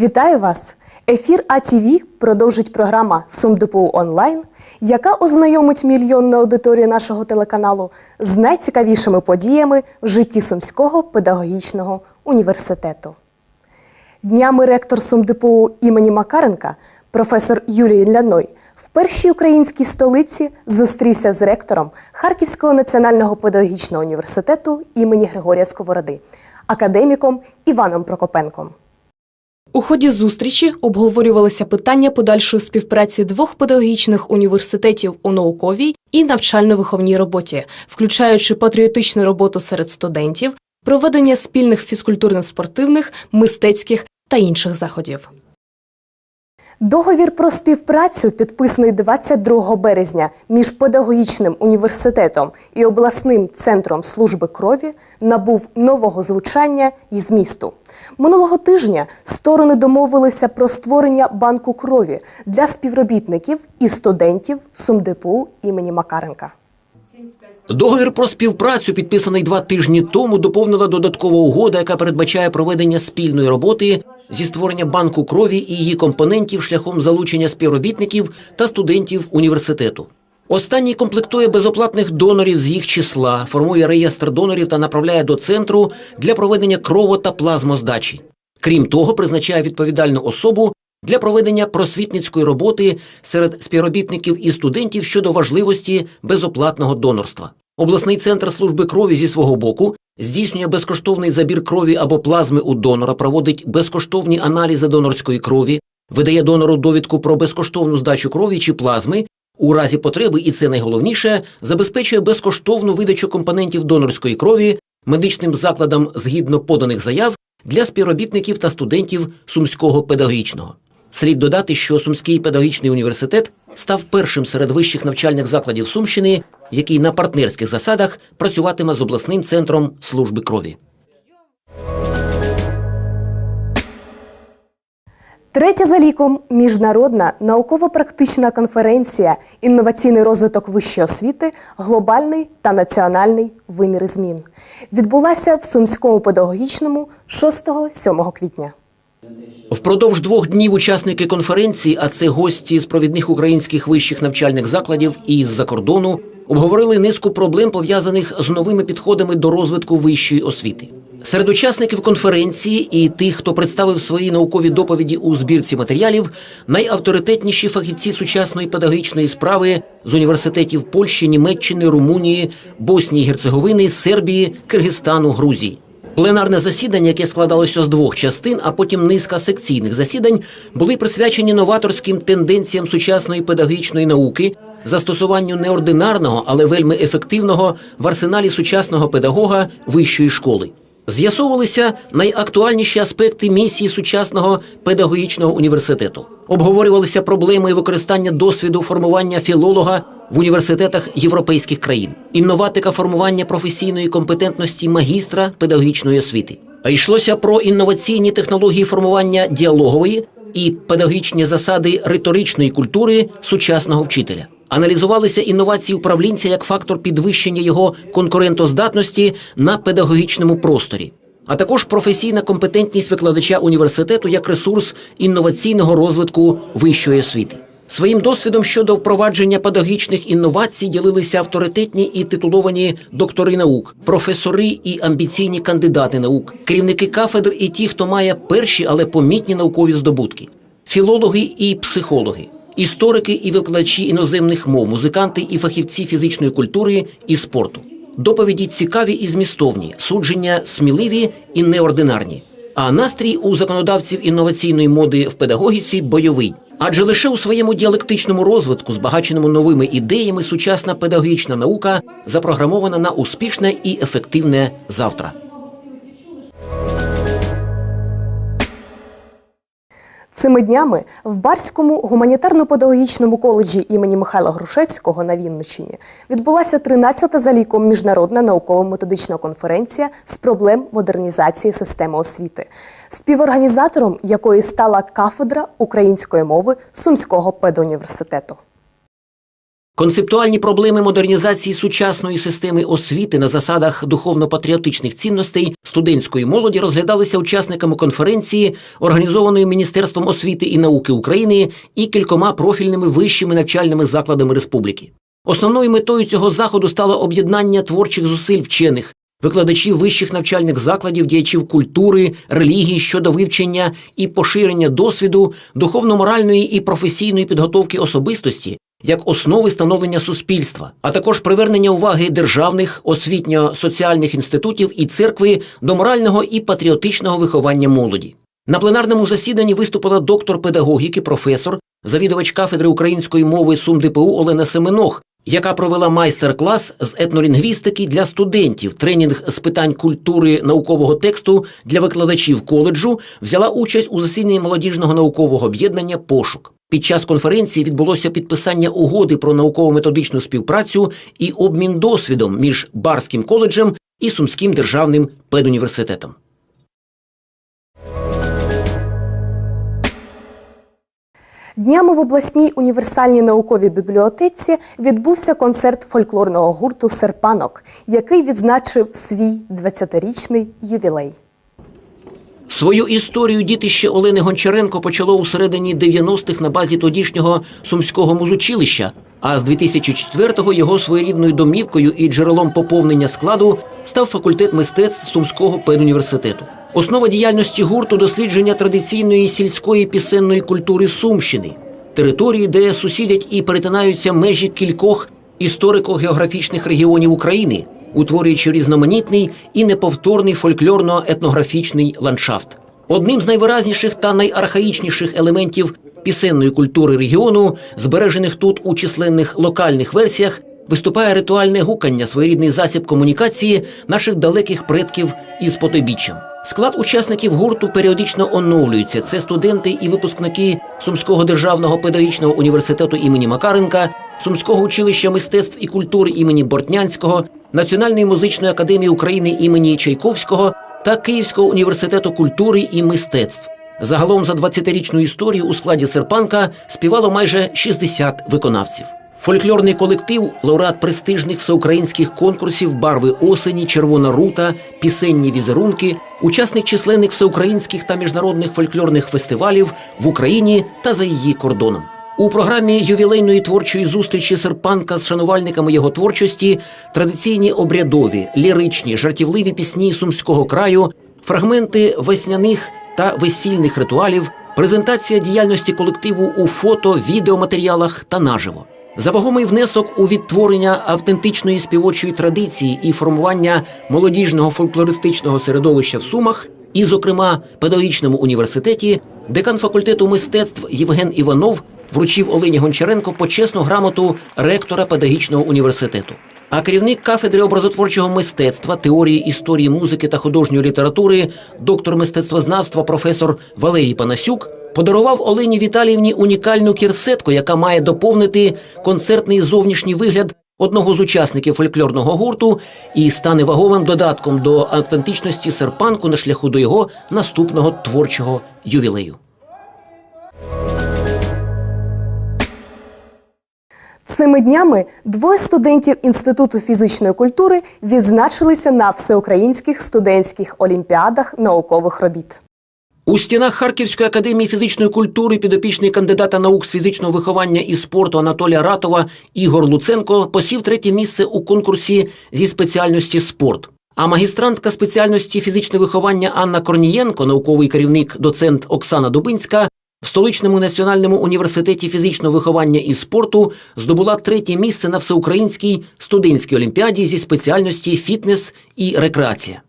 Вітаю вас! Ефір АТВ продовжить програма СумДПУ онлайн, яка ознайомить мільйонну аудиторію нашого телеканалу з найцікавішими подіями в житті Сумського педагогічного університету. Днями ректор СумДПУ імені Макаренка, професор Юрій Ляной, в першій українській столиці зустрівся з ректором Харківського національного педагогічного університету імені Григорія Сковороди, академіком Іваном Прокопенком. У ході зустрічі обговорювалися питання подальшої співпраці двох педагогічних університетів у науковій і навчально-виховній роботі, включаючи патріотичну роботу серед студентів, проведення спільних фізкультурно-спортивних, мистецьких та інших заходів. Договір про співпрацю, підписаний 22 березня між педагогічним університетом і обласним центром служби крові, набув нового звучання і змісту. Минулого тижня сторони домовилися про створення банку крові для співробітників і студентів СумДПУ імені Макаренка. Договір про співпрацю, підписаний два тижні тому, доповнила додаткова угода, яка передбачає проведення спільної роботи зі створення банку крові і її компонентів шляхом залучення співробітників та студентів університету. Останній комплектує безоплатних донорів з їх числа, формує реєстр донорів та направляє до центру для проведення крово та плазмоздачі. Крім того, призначає відповідальну особу для проведення просвітницької роботи серед співробітників і студентів щодо важливості безоплатного донорства. Обласний центр служби крові зі свого боку здійснює безкоштовний забір крові або плазми у донора, проводить безкоштовні аналізи донорської крові, видає донору довідку про безкоштовну здачу крові чи плазми. У разі потреби, і це найголовніше, забезпечує безкоштовну видачу компонентів донорської крові медичним закладам згідно поданих заяв для співробітників та студентів Сумського педагогічного. Слід додати, що Сумський педагогічний університет став першим серед вищих навчальних закладів Сумщини, який на партнерських засадах працюватиме з обласним центром служби крові. Третя за ліком міжнародна науково-практична конференція Інноваційний розвиток вищої освіти, глобальний та національний виміри змін відбулася в Сумському педагогічному 6-7 квітня. Впродовж двох днів учасники конференції, а це гості з провідних українських вищих навчальних закладів і з-за кордону, обговорили низку проблем пов'язаних з новими підходами до розвитку вищої освіти. Серед учасників конференції і тих, хто представив свої наукові доповіді у збірці матеріалів, найавторитетніші фахівці сучасної педагогічної справи з університетів Польщі, Німеччини, Румунії, Боснії, Герцеговини, Сербії, Киргизстану, Грузії. Пленарне засідання, яке складалося з двох частин, а потім низка секційних засідань, були присвячені новаторським тенденціям сучасної педагогічної науки, застосуванню неординарного, але вельми ефективного в арсеналі сучасного педагога вищої школи. З'ясовувалися найактуальніші аспекти місії сучасного педагогічного університету. Обговорювалися проблеми використання досвіду формування філолога в університетах європейських країн, інноватика формування професійної компетентності магістра педагогічної освіти. А йшлося про інноваційні технології формування діалогової і педагогічні засади риторичної культури сучасного вчителя. Аналізувалися інновації управлінця як фактор підвищення його конкурентоздатності на педагогічному просторі, а також професійна компетентність викладача університету як ресурс інноваційного розвитку вищої освіти. Своїм досвідом щодо впровадження педагогічних інновацій ділилися авторитетні і титуловані доктори наук, професори і амбіційні кандидати наук, керівники кафедр і ті, хто має перші, але помітні наукові здобутки, філологи і психологи, історики і викладачі іноземних мов, музиканти і фахівці фізичної культури і спорту. Доповіді цікаві і змістовні, судження сміливі і неординарні. А настрій у законодавців інноваційної моди в педагогіці бойовий. Адже лише у своєму діалектичному розвитку, збагаченому новими ідеями, сучасна педагогічна наука запрограмована на успішне і ефективне завтра. Цими днями в Барському гуманітарно-педагогічному коледжі імені Михайла Грушевського на Вінниччині відбулася 13-та за ліком міжнародна науково-методична конференція з проблем модернізації системи освіти, співорганізатором якої стала кафедра української мови Сумського педуніверситету. Концептуальні проблеми модернізації сучасної системи освіти на засадах духовно-патріотичних цінностей студентської молоді розглядалися учасниками конференції, організованої Міністерством освіти і науки України і кількома профільними вищими навчальними закладами республіки. Основною метою цього заходу стало об'єднання творчих зусиль вчених, викладачів вищих навчальних закладів, діячів культури, релігії щодо вивчення і поширення досвіду, духовно-моральної і професійної підготовки особистості як основи становлення суспільства, а також привернення уваги державних освітньо-соціальних інститутів і церкви до морального і патріотичного виховання молоді. На пленарному засіданні виступила доктор педагогіки, професор, завідувач кафедри української мови СумДПУ Олена Семенох, яка провела майстер-клас з етнолінгвістики для студентів, тренінг з питань культури наукового тексту для викладачів коледжу, взяла участь у засіданні молодіжного наукового об'єднання Пошук. Під час конференції відбулося підписання угоди про науково-методичну співпрацю і обмін досвідом між Барським коледжем і Сумським державним педуніверситетом. Днями в обласній універсальній науковій бібліотеці відбувся концерт фольклорного гурту Серпанок, який відзначив свій 20-річний ювілей. Свою історію дітище Олени Гончаренко почало у середині 90-х на базі тодішнього сумського музучилища. А з 2004-го його своєрідною домівкою і джерелом поповнення складу став факультет мистецтв Сумського педуніверситету. Основа діяльності гурту дослідження традиційної сільської пісенної культури Сумщини, території, де сусідять і перетинаються межі кількох історико-географічних регіонів України, утворюючи різноманітний і неповторний фольклорно-етнографічний ландшафт. Одним з найвиразніших та найархаїчніших елементів пісенної культури регіону, збережених тут у численних локальних версіях, виступає ритуальне гукання, своєрідний засіб комунікації наших далеких предків із потойбіччям. Склад учасників гурту періодично оновлюється. Це студенти і випускники Сумського державного педагогічного університету імені Макаренка, Сумського училища мистецтв і культури імені Бортнянського, Національної музичної академії України імені Чайковського та Київського університету культури і мистецтв. Загалом за 20-річну історію у складі серпанка співало майже 60 виконавців. Фольклорний колектив, лауреат престижних всеукраїнських конкурсів Барви осені, Червона рута, пісенні візерунки, учасник численних всеукраїнських та міжнародних фольклорних фестивалів в Україні та за її кордоном. У програмі ювілейної творчої зустрічі серпанка з шанувальниками його творчості традиційні обрядові, ліричні, жартівливі пісні сумського краю, фрагменти весняних та весільних ритуалів, презентація діяльності колективу у фото, відеоматеріалах та наживо. За вагомий внесок у відтворення автентичної співочої традиції і формування молодіжного фольклористичного середовища в Сумах, і, зокрема, педагогічному університеті, декан факультету мистецтв Євген Іванов вручив Олені Гончаренко почесну грамоту ректора педагогічного університету. А керівник кафедри образотворчого мистецтва, теорії історії музики та художньої літератури, доктор мистецтвознавства професор Валерій Панасюк подарував Олені Віталіївні унікальну кірсетку, яка має доповнити концертний зовнішній вигляд одного з учасників фольклорного гурту і стане ваговим додатком до автентичності серпанку на шляху до його наступного творчого ювілею. Цими днями двоє студентів Інституту фізичної культури відзначилися на всеукраїнських студентських олімпіадах наукових робіт. У стінах Харківської академії фізичної культури підопічний кандидата наук з фізичного виховання і спорту Анатолія Ратова Ігор Луценко посів третє місце у конкурсі зі спеціальності спорт. А магістрантка спеціальності фізичне виховання Анна Корнієнко, науковий керівник, доцент Оксана Дубинська, в столичному національному університеті фізичного виховання і спорту здобула третє місце на всеукраїнській студентській олімпіаді зі спеціальності фітнес і рекреація.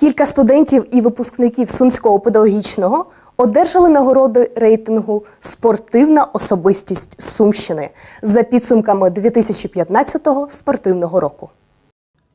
Кілька студентів і випускників Сумського педагогічного одержали нагороди рейтингу Спортивна особистість Сумщини за підсумками 2015 спортивного року.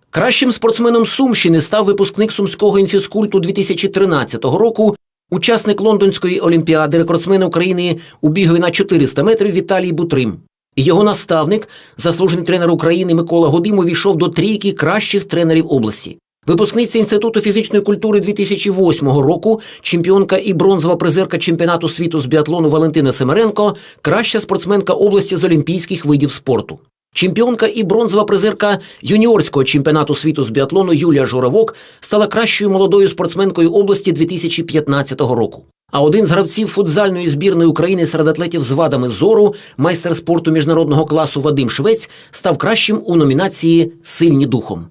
Кращим спортсменом Сумщини став випускник сумського інфіскульту 2013 року, учасник Лондонської олімпіади, рекордсмен України у бігові на 400 метрів Віталій Бутрим. Його наставник, заслужений тренер України Микола Годим, увійшов до трійки кращих тренерів області. Випускниця Інституту фізичної культури 2008 року, чемпіонка і бронзова призерка чемпіонату світу з біатлону Валентина Семеренко, краща спортсменка області з олімпійських видів спорту. Чемпіонка і бронзова призерка юніорського чемпіонату світу з біатлону Юлія Журавок стала кращою молодою спортсменкою області 2015 року. А один з гравців футзальної збірної України серед атлетів з вадами зору, майстер спорту міжнародного класу Вадим Швець, став кращим у номінації Сильні духом.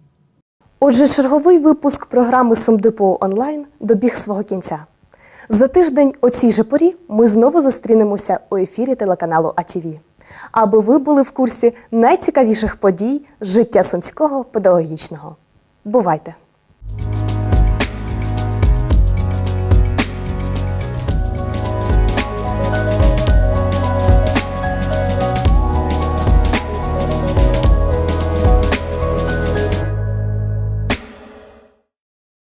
Отже, черговий випуск програми СумДПО онлайн добіг свого кінця. За тиждень о цій же порі ми знову зустрінемося у ефірі телеканалу АТВ, аби ви були в курсі найцікавіших подій життя сумського педагогічного. Бувайте!